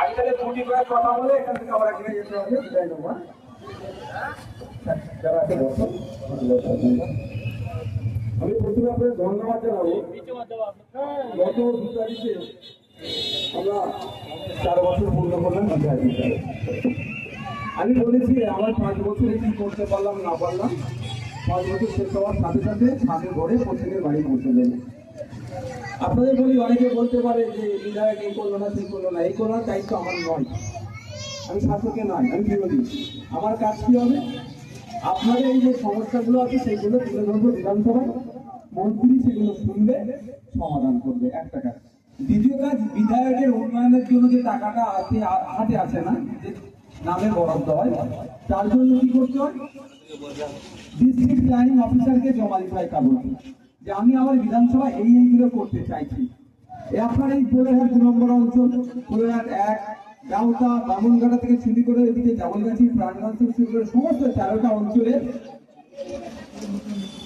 আজকালে ছুটি করে কথা বলে এখান থেকে আমরা কিনে যেতে হবে, বিদায় নেব হ্যাঁ? আমি প্রথমে আপনাদের ধন্যবাদ জানাব। গত দু তারিখে আমরা চার বছর পূর্ণ করলাম আমি বলেছি, আমার পাঁচ বছরে কি করতে পারলাম, না পারলাম, পাঁচ বছর শেষ হওয়ার সাথে সাথে সাথে ঘরে প্রত্যেকের বাড়ি পৌঁছে দেবে আপনাদের বলি অনেকে বলতে পারে যে বিধায়ক এই করল না, সেই করল না। এই করার দায়িত্ব আমার নয়। আমি শাসকে নয়, আমি বিরোধী। আমার কাজ কি হবে? আপনাদের এই যে সমস্যাগুলো আছে, সেইগুলো তুলে ধরবো বিধানসভায়। মন্ত্রী সেগুলো শুনবে, সমাধান করবে, একটা কাজ। দ্বিতীয় কাজ, বিধায়কের উন্নয়নের জন্য যে টাকাটা হাতে হাতে আছে না, যে নামে বরাদ্দ হয়, তার জন্য কি করতে হয়? ডিস্ট্রিক্ট প্ল্যানিং অফিসারকে জমা দিতে হয় কাগজ। যে আমি আমার বিধানসভা এই এইগুলো করতে চাইছি। আপনার এই পোলেরহাট দু নম্বর অঞ্চল পোলেরহাট এক গাউতা বামুনঘাটা থেকে শুরু করে এদিকে জামলগাছি প্রাণগঞ্জ থেকে শুরু করে সমস্ত তেরোটা অঞ্চলে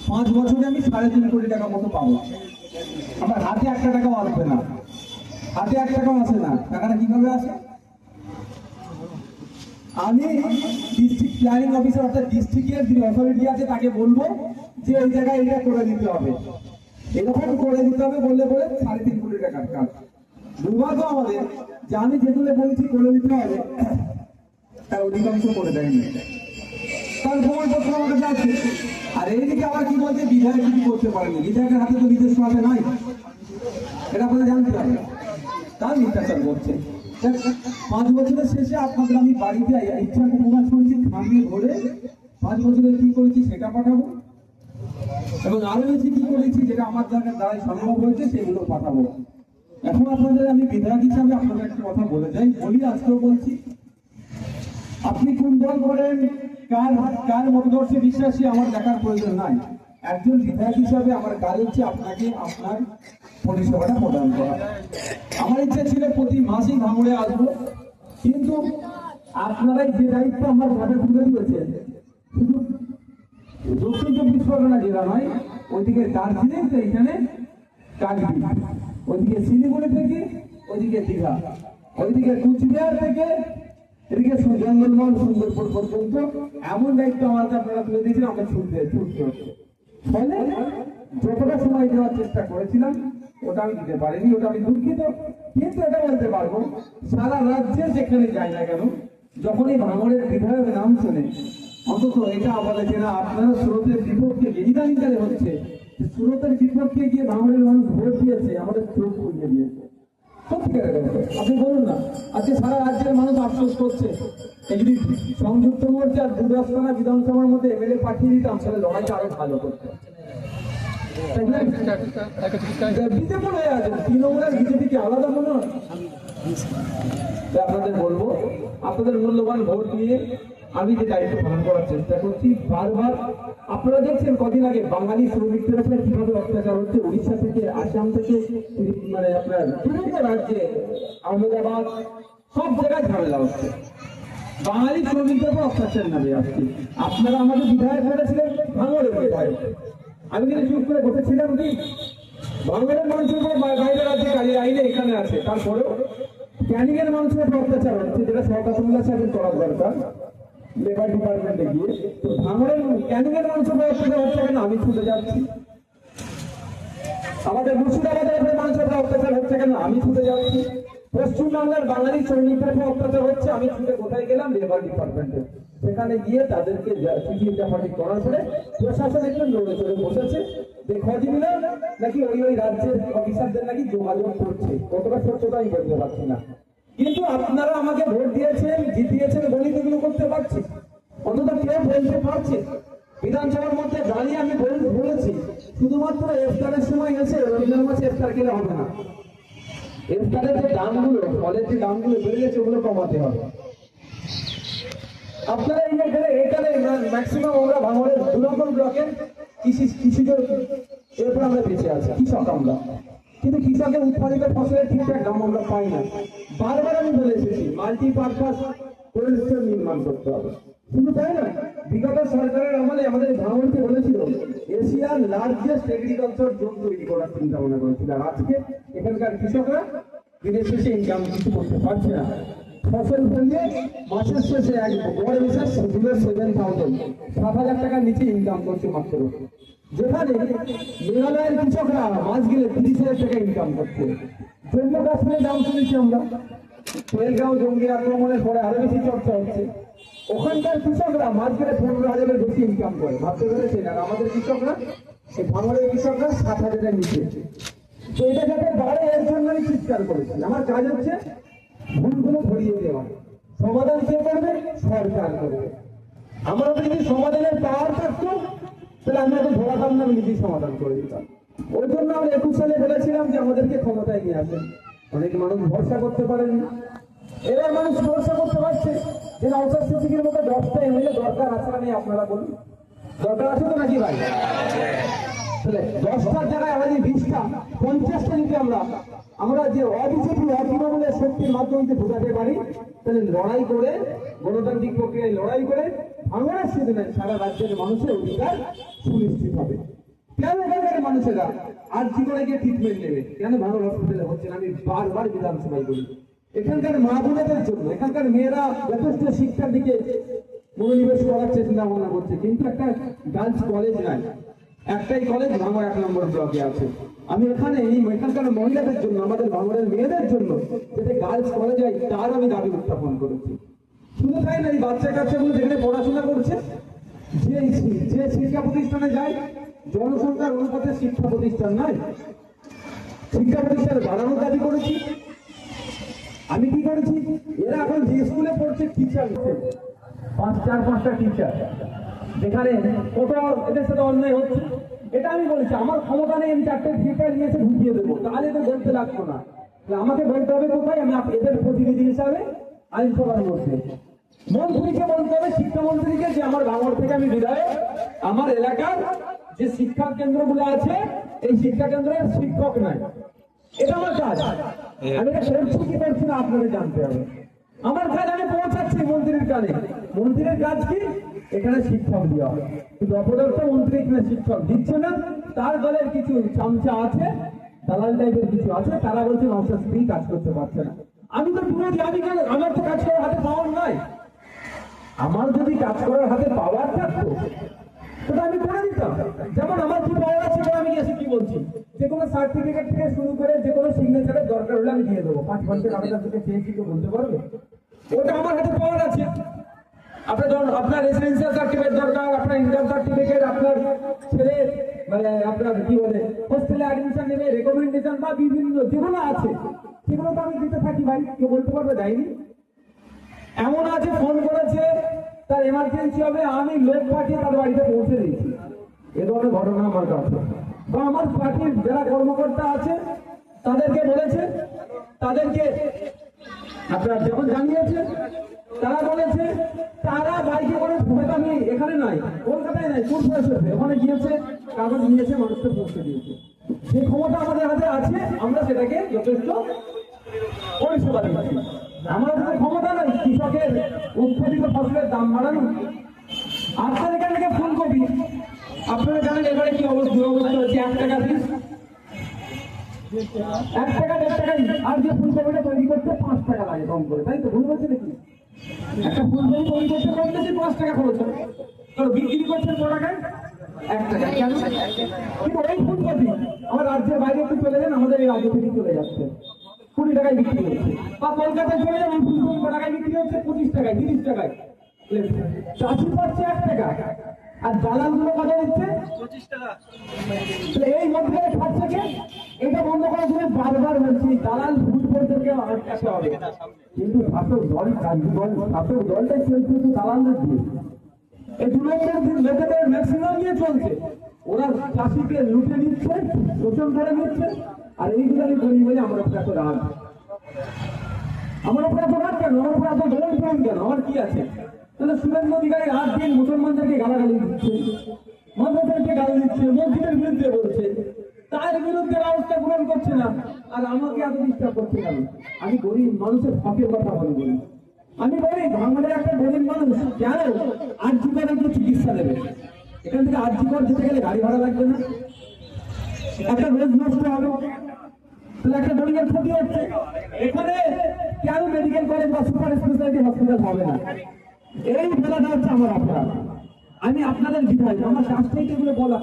পাঁচ বছরে আমি সাড়ে তিন কোটি টাকা মতো পাবো। আমার হাতে একটা টাকাও আসবে না। হাতে এক টাকাও আসে না। টাকাটা কীভাবে আসে? আমি ডিস্ট্রিক্ট প্ল্যানিং অফিসার অর্থাৎ ডিস্ট্রিক্টের যে অথরিটি আছে, তাকে বলব যে ওই জায়গায় এটা করে দিতে হবে। এরকম করে দিতে হবে, বললে বলে সাড়ে তিন কোটি টাকার কাজ। দুর্ভাগ্য আমাদের, যে আমি যেগুলো বলেছি করে দিতে হবে, তার অধিকাংশ করে দেয়নি। তার প্রমাণপত্র আর এইদিকে আবার কি বলছে? বিধায়ক কিছু করতে পারেনি। বিধায়কের হাতে তো নিজস্ব হাতে নাই। এটা আপনাদের জানতে হবে তার মিথ্যাচার করছে। পাঁচ বছরের শেষে আপনাদের আমি বাড়িতে ইচ্ছা প্রকাশ করেছি, থামিয়ে ধরে পাঁচ বছরে কি করেছি সেটা পাঠাবো। এবং আরও বেশি কি করেছি, যেটা আমার দ্বারা দ্বারাই সম্ভব হয়েছে, সেগুলো পাঠাবো। এখন আপনাদের আমি বিধায়ক হিসাবে আপনাদের একটা কথা বলে যাই। বলি, আজকেও বলছি, আপনি কোন দল করেন, কার কার মতদর্শী বিশ্বাসী, আমার দেখার প্রয়োজন নাই। একজন বিধায়ক হিসাবে আমার কাজ হচ্ছে আপনাকে আপনার পরিষেবাটা প্রদান করা। আমার ইচ্ছা ছিল প্রতি মাসেই ভাঙড়ে আসব, কিন্তু আপনারাই যে দায়িত্ব আমার ঘরে তুলে দিয়েছেন দক্ষিণ চব্বিশ পরগনা জেলা নয় ওইদিকে দার্জিলিং তো এইখানে কাকদ্বীপ ওইদিকে শিলিগুড়ি থেকে ওইদিকে দীঘা ওইদিকে কুচবিহার থেকে এদিকে জঙ্গলমহল সুন্দরপুর পর্যন্ত এমন দায়িত্ব আমাকে আপনারা তুলে দিয়েছেন আমাকে ছুটতে ছুটতে হচ্ছে ফলে যতটা সময় দেওয়ার চেষ্টা করেছিলাম ওটা আমি দিতে পারিনি ওটা আমি দুঃখিত কিন্তু এটা বলতে পারব সারা রাজ্যে যেখানে যাই না কেন যখনই ভাঙড়ের বিধায়ক নাম শুনে অন্তত এটা আমাদের না আপনারা স্রোতের বিপক্ষে ইদানিকালে হচ্ছে স্রোতের বিপক্ষে গিয়ে ভাঙড়ের মানুষ ভোট দিয়েছে, আমাদের চোখ উড়িয়ে দিয়েছে। আপনি বলুন না, আজকে সারা রাজ্যের মানুষ আফসোস করছে। যদি সংযুক্ত মোর্চা আর দুর্গাস্থানা বিধানসভার মধ্যে এমএলএ পাঠিয়ে দিতাম তাহলে লড়াইটা আরও ভালো করতে আলাদা মনে হয়? আপনাদের বলব, আপনাদের মূল্যবান ভোট নিয়ে আমি যে দায়িত্ব পালন করার চেষ্টা করছি, বারবার আপনারা দেখছেন কদিন আগে বাঙালি শ্রমিকদের উপরে কীভাবে অত্যাচার হচ্ছে উড়িষ্যা থেকে, আসাম থেকে মানে আপনার বিভিন্ন রাজ্যে, আহমেদাবাদ, সব জায়গায় ঝামেলা হচ্ছে। বাঙালি শ্রমিকদের উপর অত্যাচার নামে আসছে। আপনারা আমাদের বিধায়ক করেছিলেন ভাঙড়ের বিধায়ক। আমি কিন্তু চুপ করে বসেছিলাম কি? বাংলার মানুষের উপর বা- বাইরের রাজ্যে কাজের আইনে এখানে আছে। তারপরেও ক্যানিং এর মানুষের উপর অত্যাচার হচ্ছে, যেটা সরকার সাহেবের করা দরকার। লেবার ডিপার্টমেন্টে গিয়ে, তো ভাঙড়ের এর মানুষের অত্যাচার হচ্ছে কেন? আমি ছুটে যাচ্ছি। আমাদের মুর্শিদাবাদের মানুষের অত্যাচার হচ্ছে কেন? আমি ছুটে যাচ্ছি। পশ্চিমবাংলার বাঙালি শ্রমিকদের অত্যাচার হচ্ছে। আমি ছুটে কোথায় গেলাম? লেবার ডিপার্টমেন্টে। সেখানে গিয়ে তাদেরকে চিঠি চাপাটি করার পরে প্রশাসন একটু নড়ে চড়ে বসেছে। যে খোঁজ নিলাম নাকি ওই ওই রাজ্যের অফিসারদের নাকি যোগাযোগ করছে? কতটা সত্যতা আমি বলতে পারছি না। কিন্তু আপনারা আমাকে ভোট দিয়েছেন জিতিয়েছেন বলেই তো এগুলো করতে পারছি। অন্তত কেউ বলতে পারছে। বিধানসভার মধ্যে দাঁড়িয়ে আমি বল- বলেছি। শুধুমাত্র ইফতারের সময় এসে রমজান মাসে ইফতার খেলে হবে না। ইফতারের যে দামগুলো ফলের যে দামগুলো বেড়ে গেছে, ওগুলো কমাতে হবে। আপনারা এই এখানে এখানে ম্যাক্সিমাম আমরা ভাঙড়ের দু নম্বর ব্লকের কৃষি কৃষিজ এরপর আমরা বেঁচে আছি, কৃষক আমরা। কিন্তু কৃষকের উৎপাদিত ফসলের ঠিকঠাক দাম আমরা পাই না। বারবার আমি বলে এসেছি, মাল্টিপারপাস স্টোর নির্মাণ করতে হবে। শুধু তাই না বিগত সরকারের আমলে আমাদের ভাঙড়কে বলেছিল, এশিয়ার লার্জেস্ট এগ্রিকালচার জোন তৈরি করার চিন্তা ভাবনা করেছিল। আর আজকে এখানকার কৃষকরা দিনের শেষে ইনকাম কিছু করতে পারছে না। ফসল ফলিয়ে মাসের শেষে এক বিশেষ জিরো সেভেন থাউজেন্ড সাত হাজার টাকার নিচে ইনকাম করছে মাত্র। যেখানে মেঘালয়ের কৃষকরা মাস গেলে তিরিশ হাজার টাকা ইনকাম করছে। জম্মু কাশ্মীরের দাম শুনেছি আমরা। পেলগাঁও জঙ্গি আক্রমণের পরে আরও বেশি চর্চা হচ্ছে। ওখানকার কৃষকরা মাস গেলে পনেরো হাজারের বেশি ইনকাম করে। ভাবতে পেরেছেন? আর আমাদের কৃষকরা এই ভাঙড়ের কৃষকরা সাত হাজারের নিচে। তো এটা যাতে বাড়ে, এর জন্য আমি চিৎকার করেছি। আমার কাজ হচ্ছে ভুলগুলো ধরিয়ে দেওয়া। সমাধান কে করবে? সরকার করবে। আমরা যদি সমাধানের পাওয়ার থাকতো তাহলে আমি এত ধরাতাম না নিজেই সমাধান করে দিতাম। ওই জন্য আমরা একুশ সালে বলেছিলাম যে আমাদেরকে ক্ষমতায় নিয়ে আসেন। অনেক মানুষ ভরসা করতে পারেনি এবার মানুষ ভরসা করতে পারছে যে নৌসাদ সিদ্দিকির মতো দশটা এমএলএ দরকার আছে না আপনারা বলুন। দরকার আছে তো নাকি ভাই? দশটার জায়গায় আমাদের বিশটা, পঞ্চাশটা যদি আমরা আমরা যে অবিজেপি অতৃণমূলের শক্তির মাধ্যমে বোঝাতে পারি, তাহলে লড়াই করে, গণতান্ত্রিক প্রক্রিয়ায় লড়াই করে আমরা নয় সারা রাজ্যের মানুষের অধিকার সুনিশ্চিত হবে কেন এখানকার মানুষেরা আর জীবনে গিয়ে ট্রিটমেন্ট নেবে? কেন ভালো হসপিটালে হচ্ছে আমি বারবার বিধানসভায় বলি। এখানকার মা বোনেদের জন্য, এখানকার মেয়েরা যথেষ্ট শিক্ষার দিকে মনোনিবেশ করার চিন্তা ভাবনা করছে। কিন্তু একটা গার্লস কলেজ নাই। একটাই কলেজ ভাঙড় এক নম্বর ব্লকে আছে। আমি এখানে এখানকার মহিলাদের জন্য, আমাদের ভাঙড়ের মেয়েদের জন্য যাতে গার্লস কলেজ হয় তার আমি দাবি উত্থাপন করেছি। শুধু তাই না এই বাচ্চা কাচ্চাগুলো যেখানে পড়াশোনা করছে যে যে শিক্ষা প্রতিষ্ঠানে যায় জনসংখ্যার অনুপাতে শিক্ষা প্রতিষ্ঠান নয়। শিক্ষা প্রতিষ্ঠান বাড়ানোর দাবি করেছি। আমি কি করেছি? এরা এখন যে স্কুলে পড়ছে টিচার পাঁচ, চার, পাঁচটা টিচার যেখানে কত এদের সাথে অন্যায় হচ্ছে। এটা আমি বলেছি, আমার ক্ষমতা নেই, আমি চারটে থিয়েটার নিয়ে এসে ঢুকিয়ে দেবো। তাহলে তো বলতে লাগতো না। আমাকে বলতে হবে কোথায়? আমি এদের প্রতিনিধি হিসাবে আইনসভার মধ্যে। মন্ত্রীকে বলতে হবে শিক্ষামন্ত্রীকে যে আমার ভাঙড় থেকে আমি বিধায়ক আমার এলাকার যে শিক্ষা কেন্দ্রগুলো আছে এই শিক্ষা কেন্দ্রের শিক্ষক নাই। এটা আমার কাজ। আমি এটা করছি কি করছি না আপনাদের জানতে হবে। আমার কাজ আমি পৌঁছাচ্ছি মন্ত্রীর কানে মন্ত্রীর কাজ কি? এখানে শিক্ষক দেওয়া কিন্তু অপদার্থ মন্ত্রী এখানে শিক্ষক দিচ্ছে না। তার দলের কিছু চামচা আছে দালাল টাইপের কিছু আছে তারা বলছে নশো স্ত্রী কাজ করতে পারছে না। আমি তো পুরো আমি কেন আমার তো কাজ করার হাতে পাওয়ার নাই। আমার যদি কাজ করার হাতে পাওয়ার থাকতো আমি করে দিতাম। যেমন আমার কি পাওয়ার আছে, সেটা আমি এসে কি বলছি? যে কোনো সার্টিফিকেট থেকে শুরু করে যে কোনো সিগনেচারের দরকার হলে আমি দিয়ে দেবো। পাঁচ ঘণ্টার আপনার থেকে চেয়েছি, কেউ বলতে পারবে? ওটা আমার হাতে পাওয়ার আছে। আপনার ধরুন, আপনার রেসিডেন্সিয়াল সার্টিফিকেট দরকার, আপনার ইনকাম সার্টিফিকেট আপনার ছেলে মানে আপনার কি বলে হোস্টেলে অ্যাডমিশন নেবে রেকমেন্ডেশন বা বিভিন্ন যেগুলো আছে, সেগুলো তো আমি দিতে থাকি ভাই, কেউ বলতে পারবে, দেয়নি? এমন আছে ফোন করেছে, তার এমার্জেন্সি হবে, আমি লোক পাঠিয়ে তার বাড়িতে পৌঁছে দিয়েছি। এ ধরনের ঘটনা আমার কাছে। বা আমার পার্টির যারা কর্মকর্তা আছে, তাদেরকে বলেছে, তাদেরকে আপনার যখন জানিয়েছে তারা বলেছে, তারা বাইকে করে হয়তো আমি এখানে নাই, কলকাতায় নাই কোন ফেসে ওখানে গিয়েছে, কাগজ নিয়েছে, মানুষকে পৌঁছে দিয়েছে। যে ক্ষমতা আমাদের হাতে আছে, আমরা সেটাকে যথেষ্ট পরিষেবা দিচ্ছি। আমার কোনো ক্ষমতা নাই, কৃষকের উৎপাদিত ফসলের দাম বাড়ানো। আপনার এখান থেকে ফুলকপি। আপনারা জানেন এবারে কি অবস্থা অবস্থা হচ্ছে এক টাকা পিস এক টাকা, দেড় টাকা আর যে ফুলকপিটা তৈরি করতে পাঁচ টাকা লাগে কম করে, তাই তো? ভুল বলছে নাকি? একটা ফুলকপি তৈরি করতে কম বেশি পাঁচ টাকা খরচ হয়? তো বিক্রি করছেন কত এক টাকা। কেন? কিন্তু এই ফুলকপি, আমার রাজ্যের বাইরে একটু চলে যান, আমাদের এই রাজ্য থেকে চলে যাচ্ছে। কুড়ি টাকায় বিক্রি হচ্ছে বা কলকাতায় চলে যান ফুলকপি টাকায় বিক্রি হচ্ছে পঁচিশ টাকায় তিরিশ টাকায়। চাষি পাচ্ছে এক টাকা। আর দালালগুলো কত দিচ্ছে? তাহলে এই মধ্যে খাচ্ছে কে? এটা বন্ধ করার জন্য বারবার বলছি দালাল ভুল পর্যন্ত আটকাতে হবে। কিন্তু শাসক দল দল শাসক দলটাই চলছে তো দালালদের দিয়ে। এই দু নম্বরের দিন লোকেদের ম্যাক্সিমাম নিয়ে চলছে। ওরা চাষিকে লুটে নিচ্ছে শোষণ করে নিচ্ছে। আর এইগুলো আমি বলি বলে আমার উপরে এত রাগ। আমার উপরে এত রাগ কেন? আমার উপরে এত দমন প্রেম কেন? আমার কি আছে? তাহলে শুভেন্দু অধিকারী রাত দিন মুসলমানদেরকে গালাগালি দিচ্ছে মাদ্রাসাকে গালি দিচ্ছে, মসজিদের বিরুদ্ধে বলছে। তার বিরুদ্ধে ব্যবস্থা গ্রহণ করছে না। আর আমাকে এত ডিস্টার্ব করছে কেন? আমি গরিব মানুষের হকের কথা বলি বলি আমি বলি বাংলাদেশের একটা গরিব মানুষ কেন আর্জি করে গিয়ে চিকিৎসা দেবে এখান থেকে আর্জি কর যেতে গেলে গাড়ি ভাড়া লাগবে না। একটা রোজ নষ্ট হবে। একটা গরিবের ক্ষতি মেডিকেল কলেজ বা সুপার স্পেশালিটি হবে না। এই বেলাটা হচ্ছে আমার অপরাধ আমি আপনাদের বিধায়ক, আমার কাজটাই এগুলো বলা।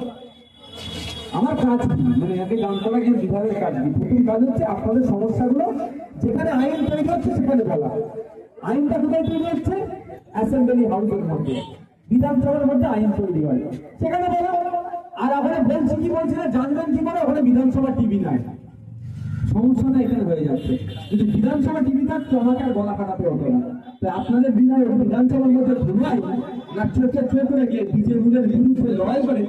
আমার মানে একে গান করা গিয়ে বিধায়কের কাজ হচ্ছে আপনাদের সমস্যাগুলো, যেখানে আইন তৈরি হচ্ছে সেখানে বলা। আইনটা কোথায় তৈরি হচ্ছে? অ্যাসেম্বলি হাউসের মধ্যে। বিধানসভার মধ্যে আইন তৈরি হয়। সেখানে বলো। আর ওখানে বলছি কি বলছি না জানবেন কি করে ওখানে বিধানসভা টিভি নাই। সমস্যাটা এখানে হয়ে যাচ্ছে। যদি বিধানসভা টিভি থাকতো, আমাকে আর গলা কাটাতে হতো না। তাই আপনাদের বিধায়ক বিধানসভার মধ্যে ঘুমাই না বিজেপিদের বিরুদ্ধে লড়াই করে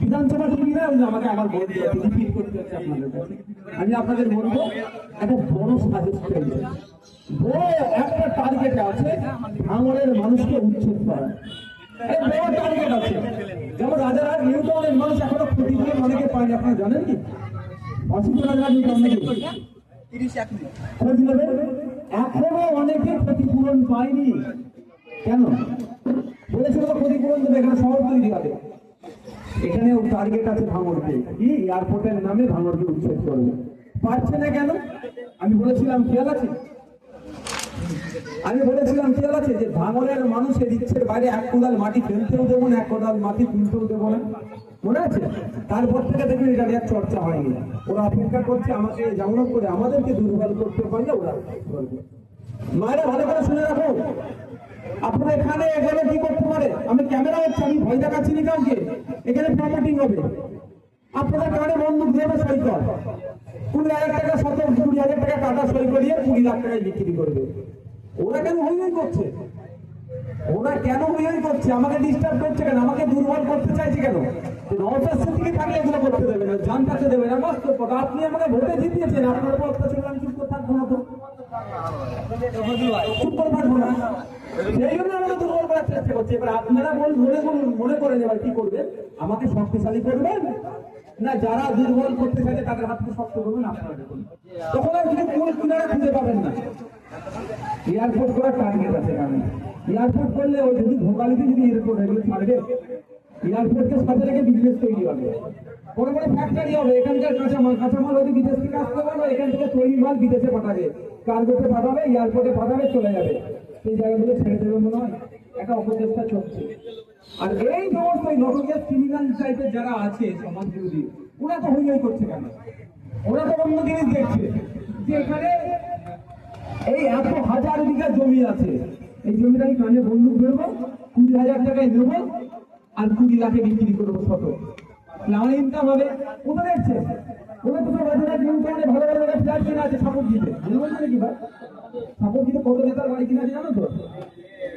বিধানসভা টিভি না আমাকে আবার রিপিট করতে হচ্ছে আপনাদের আমি আপনাদের বলব, একটা বড় সাজেস্ট বড় একটা টার্গেট আছে, ভাঙড়ের মানুষকে উচ্ছেদ করা। টার্গেট আছে। যেমন রাজারহাট নিউ টাউনের মানুষ এখনও ক্ষতিপূরণ অনেকে পায়নি, আপনারা জানেন কি? এখনও অনেকে ক্ষতিপূরণ পায়নি কেন বলেছিল তো ক্ষতিপূরণ দেবে এখানে শহর তৈরি হবে এখানেও টার্গেট আছে ভাঙড়কে কি এয়ারপোর্টের নামে ভাঙড়কে উচ্ছেদ করবে পারছে না কেন আমি বলেছিলাম খেয়াল আছে আমি বলেছিলাম খেয়াল আছে যে ভাঙড়ের মানুষের ইচ্ছের বাইরে এক কোদাল মাটি ফেলতেও দেবো না এক কোদাল মাটি তুলতেও দেবো না মনে আছে? তারপর থেকে দেখবেন এটা নিয়ে চর্চা হয়নি। ওরা অপেক্ষা করছে, আমাকে যেমন করে, আমাদেরকে দুর্বল করতে পারলে ওরা মায়েরা ভালো করে শুনে রাখো। আপনারা এখানে এখানে কি করতে পারে? আমি ক্যামেরা হচ্ছে, আমি ভয় দেখাচ্ছি না কাউকে। এখানে প্রমোটিং হবে। আপনারা কানে বন্দুক দেবে সই কর। কুড়ি হাজার টাকা শত কুড়ি হাজার টাকা টাকা সই করিয়ে কুড়ি লাখ টাকায় বিক্রি করবে। ওরা কেন হই হই করছে? ওরা কেন হই হই করছে? আমাকে ডিস্টার্ব করছে কেন? আমাকে দুর্বল করতে চাইছে কেন? আমাকে মনে করুন এবার কি আমাকে শক্তিশালী করবেন? না, যারা দুর্বল করতে চাইছে, তাদের হাতকে শক্ত করবেন আপনারা দেখুন। তখন আর কিনারা খুঁজে পাবেন না। এয়ারপোর্ট করার টার্গেট আছে এয়ারপোর্ট করলে ওই যদি ভোকালিতে যদি এয়ারপোর্ট এগুলো ছাড়বে? এয়ারপোর্টকে সাথে রেখে বিজনেস তৈরি হবে। বড় বড় ফ্যাক্টরি হবে, এখানকার কাঁচামাল কাঁচামাল হয়তো বিদেশ থেকে আসতে পারবে এখান থেকে তৈরি মাল বিদেশে পাঠাবে। কার্গোতে পাঠাবে এয়ারপোর্টে পাঠাবে, চলে যাবে। সেই জায়গাগুলো ছেড়ে দেবে মনে হয়। একটা অপচেষ্টা চলছে। আর এই সমস্ত নটোরিয়াস ক্রিমিনাল টাইপের যারা আছে সমাজ বিরোধী, ওরা তো হই হই করছে কেন? ওরা তো অন্য জিনিস দেখছে। যে এখানে এই এত হাজার বিঘা জমি আছে। এই জমিটা আমি কানে বন্দুক ধরবো, কুড়ি হাজার টাকায় নেব আর কুড়ি লাখে বিক্রি করব তাহলে আমার ইনকাম হবে। কোথায় দেখছে ওরা তো সব হাজার নিউ টাউনে ভালো ভালো জায়গায় ফ্ল্যাট কিনা আছে সাপোর্ট দিতে। জানো না কি ভাই? সাপোর্ট দিতে কত নেতার বাড়ি কিনা আছে জানো তো?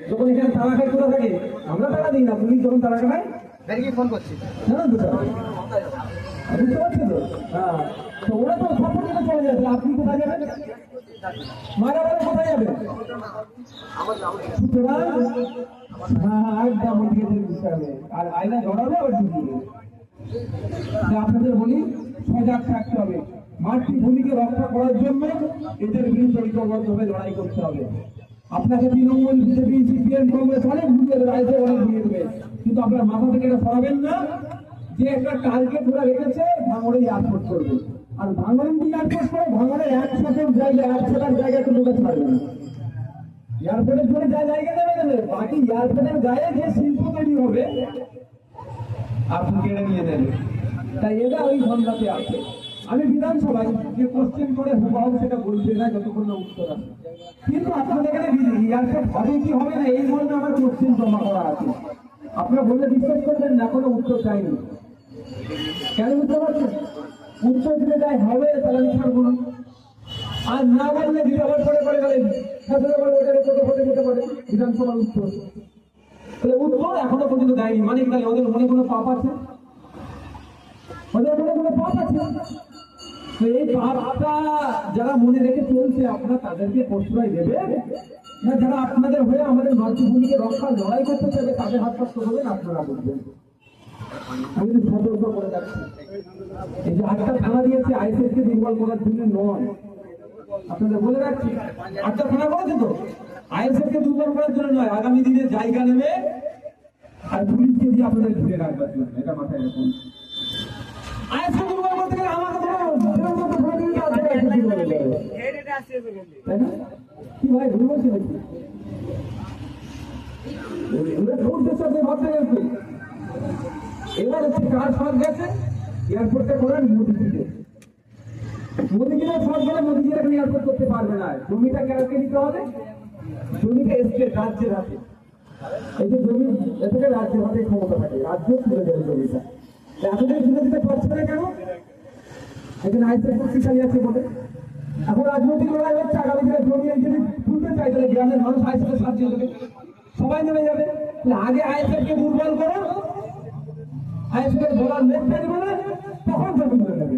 যখন এখানে তারা খাই কোথা থাকে? আমরা টাকা দিই না পুলিশ যখন তারা খায় ফোন করছি? জানো তো বুঝতে পারছ তো? হ্যাঁ। তো ওরা তো সাপোর্ট দিতে চলে যাবে আপনি কোথায় যাবেন? মারা কোথায় সুতরাং ঢুকিয়ে আপনাদের বলি, সজাগ থাকতে হবে। মাতৃভূমিকে রক্ষা করার জন্য এদের বিরুদ্ধে ঐক্যবদ্ধভাবে লড়াই করতে হবে। আপনাকে তৃণমূল, বিজেপি, সিপিএম, কংগ্রেস, অনেক ঘুরিয়ে দেবে অনেক ঘুরিয়ে দেবে। কিন্তু আপনার মাথা থেকে এটা সরাবেন না। যে একটা টার্গেট ওরা রেখেছে ভাঙড়ে এয়ারপোর্ট করবে। আর ভাঙড়ে এয়ারপোর্ট করে, ভাঙড়ে এক শতক জায়গা এক শতার জায়গা তো লোকে ছাড়বে না। এয়ারপোর্টের জন্য যা জায়গা দেবে দেবে। বাকি এয়ারপোর্টের গায়ে যে শিল্প তৈরি হবে আপনি কেড়ে নিয়ে নেন তাই এরা ওই ঝঞ্ঝাতে আছে। আমি বিধানসভায় যে কোশ্চেন করে হুবাহু সেটা বলতে না যতক্ষণ না উত্তর আসে। কিন্তু আপনাদের এখানে এয়ারপোর্ট হবে কি হবে না, এই মর্মে আমার কোশ্চেন জমা করা আছে। আপনারা বললে বিশ্বাস করবেন না, কোনো উত্তর চাইনি। কেন বুঝতে পারছেন উত্তর দিলে যাই হবে, তাহলে আমি ছাড়বো আর না বললে দিতে আবার পরে করে গেলেন যারা মনে রেখে চলছে আপনারা তাদেরকে প্রশ্রয় দেবে না যারা আপনাদের হয়ে আমাদের মাতৃভূমিকে রক্ষা লড়াই করতে চাইবে তাদের হাত পাশ করবেন আপনারা বুঝবেন আমি সতর্ক করে যাচ্ছি এই যে আটটা থানা দিয়েছে আইসিএস কে দুর্বল করার জন্য নয়। আপনাদের বলে রাখছি আটটা থানা করেছে তো আইএসএফ কে দুর্বল করার জন্য নয় আগামী দিনে জায়গা নেবে আর পুলিশকে দিয়ে আপনাদের ঘিরে রাখবার জন্য এটা মাথায় রাখুন আইএসএফ দুর্বল করতে গেলে আমাকে হয়ে? কি ভাই ভুল বলছি নাকি এবার হচ্ছে কার সব গেছে এয়ারপোর্টটা করেন মোদিজিকে মোদিজিরা সব গেলে মোদিজিরা এখন করতে পারবে না। জমিটা কারকে নিতে হবে? জমিটা স্টেট রাজ্যের হাতে। এই যে জমি, এ থেকে রাজ্যের হাতে ক্ষমতা থাকে। রাজ্য তুলে দেবে জমিটা। এতদিন তুলে দিতে পারছে না কেন? এখানে আইসিএস শক্তিশালী আছে বলে এখন রাজনৈতিক লড়াই হচ্ছে, আগামী জমি যদি তুলতে চাই তাহলে গ্রামের মানুষ আইসিএফের সাহায্য দেবে সবাই নেমে যাবে। আগে আইসিএফ কে দুর্বল করো। বলার নেট থাকবে না, তখন জমি তুলে নেবে।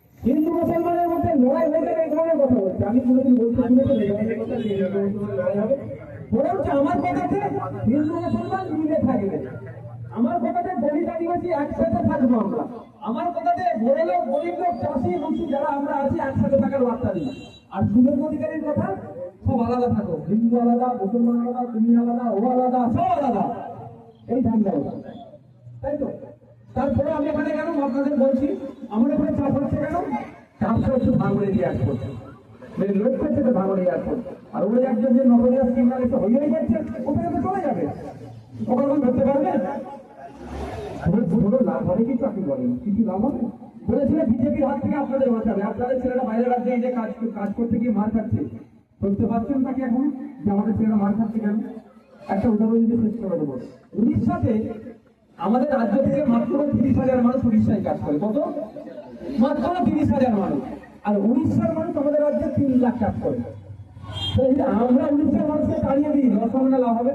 হিন্দু মুসলমানের মধ্যে লড়াই হয়ে এই ধরনের কথা বলছে। আমি কোনোদিন বলতে শুনেছি না, এই কথা নিয়ে হিন্দু মুসলমানের লড়াই হবে। বরঞ্চ আমার কথাতে হিন্দু মুসলমান মিলে থাকবে। আমার কথাতে দলিত আদিবাসী একসাথে থাকব আমরা। আমার কথাতে বড় লোক গরিব লোক চাষি মুসি যারা আমরা আছি একসাথে থাকার বার্তা দিই আর সুযোগ অধিকারীর কথা সব আলাদা থাকো। হিন্দু আলাদা মুসলমান আলাদা তুমি আলাদা ও আলাদা সব আলাদা। এই ধান্দা। তাই তো? তারপরে আমি এখানে কেন আপনাদের বলছি? আমার এখানে চাপ হচ্ছে কেন? চাপটা হচ্ছে ভাঙড়ে এয়ারপোর্ট মানে লোক করছে তো ভাঙড়ে এয়ারপোর্ট আর ওই একজন যে নবরিয়া স্কিমার এসে হইয়াই যাচ্ছে, ওখানে তো চলে যাবে। ওখানে কোনো ধরতে ধরে ধরে লাভ হবে কিছু বিজেপির হাত থেকে আপনাদের কাজ কাজ করতে গিয়ে মার খাচ্ছে। ধরতে পারছেন তাকে এখন? যে আমাদের ছেলেরা মার খাচ্ছে কেন? একটা উদাহরণ দিয়ে করে দেবো উড়িষ্যাতে আমাদের রাজ্য থেকে মাত্র তিরিশ হাজার মানুষ উড়িষ্যায় কাজ করে। কত? মাত্র তিরিশ হাজার মানুষ। আর উড়িষ্যার মানুষ আমাদের রাজ্যে তিন লাখ কাজ করে। আমরা উড়িষ্যার মানুষকে তাড়িয়ে দিই দশ না লাভ হবে?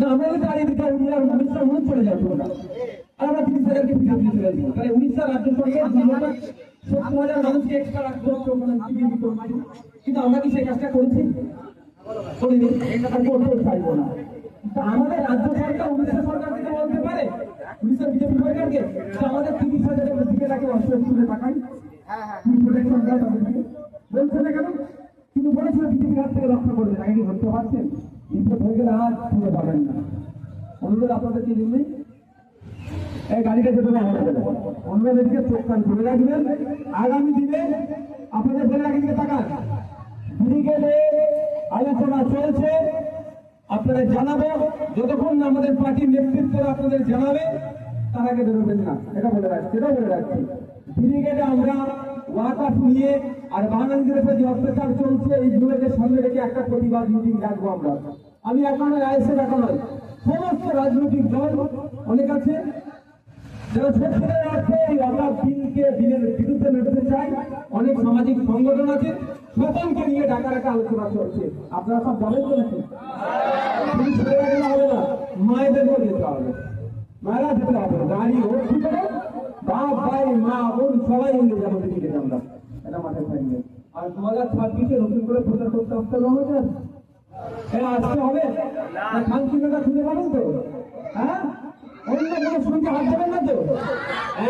না আমরা দাঁড়িয়ে দিতে উড়িষ্যার মনে চলে যাবে ওটা আর আমরা তিরিশ হাজারকে ফিরে ফিরে চলে যাব তাহলে উড়িষ্যার রাজ্য সরকার সত্তর হাজার মানুষকে এক্সট্রা করছে। কিন্তু আমরা কি সেই কাজটা করেছি? করিনি। আর করতেও চাইব না। আমাদের রাজ্য সরকার উড়িষ্যা সরকার থেকে বলতে পারে? উড়িষ্যার বিজেপি সরকারকে? আমাদের তিরিশ হাজারের দিকে তাকে অস্ত্র তুলে টাকায় প্রোটেকশন দেয় তাদেরকে বলছে না কেন? কিন্তু বলেছিল বিজেপির হাত থেকে রক্ষা করবে তাকে কি ধরতে পারছেন? বিপদ হয়ে গেলে আর ফিরে পাবেন না। অনুরোধ আপনাদের কি জন্যই এই গাড়িটা যেতে দিকে চোখ কান রাখবেন। আগামী দিনে আপনাদের বলে রাখেন দিকে তাকান? ব্রিগেডে আলোচনা চলছে। আপনাদের জানাব, যতক্ষণ না আমাদের পার্টির নেতৃত্ব আপনাদের জানাবে, তার আগে বেরোবেন না। এটা বলে রাখছি, এটা বলে রাখছি। ব্রিগেডে আমরা ওয়াকাফ নিয়ে আর বাঙালিদের উপরে যে অত্যাচার চলছে, এই এইগুলোকে সামনে রেখে একটা প্রতিবাদ মিটিং ডাকবো আমরা। আমি এখন আইএসএফ নয়। সমস্ত রাজনৈতিক দল অনেক আছে। যারা সত্যিকার অর্থে এই অকাপ বিলকে বিলের বিরুদ্ধে লড়তে চায়, অনেক সামাজিক সংগঠন আছে। সকলকে নিয়ে ডাকা ডাকা আলোচনা চলছে। আপনারা সব বলেন তো নাকি? হবে না মায়েদেরকেও যেতে হবে। মায়েরা যেতে হবে গাড়ি হোক কি বাপ, ভাই, মা, বোন, সবাই মিলে যাব দিকে আমরা। এটা মাথায় আর দু হাজার ছাব্বিশে নতুন করে প্রচার করতে আসতে হবে হ্যাঁ আসতে হবে। খানচিনাটা খুঁজে পাবেন তো? হ্যাঁ? অন্য কোনো সুবিধা হাত দেবেন না তো?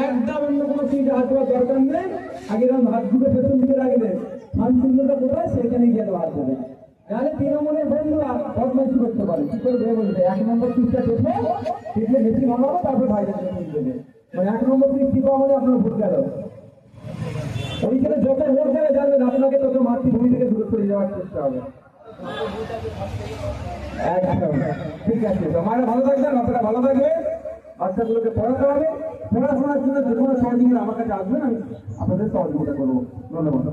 একদম অন্য কোনো সুবিধা হাত দেওয়ার দরকার নেই। আগে এরকম হাত দুটো পেছন দিকে রাখবেন। খানচিনাটা কোথায়? সেখানে গিয়ে হাত দেবেন। তাহলে তৃণমূলের বন্ধুরা বদমাইশি করতে পারে। কি করে দেবে বলতে এক নম্বর সিটটা দেখে দেখলে বেশি ভাঙাবো তারপর ভাইদের নিয়ে দেবে মানে এক নম্বর সিট পাওয়া মানে আপনার ভোট গেল। ওইখানে যত ভোট গেলে জানবেন আপনাকে তত মাতৃভূমি থেকে দূরে সরে যাওয়ার চেষ্টা হবে। একদম। ঠিক আছে তোমারা ভালো থাকবেন, আপনারা ভালো থাকবেন। বাচ্চাগুলোকে পড়াতে হবে। পড়াশোনার জন্য যে কোনো সহযোগিতা আমার কাছে আসবেন আমি আপনাদের সহযোগিতা করব। ধন্যবাদ।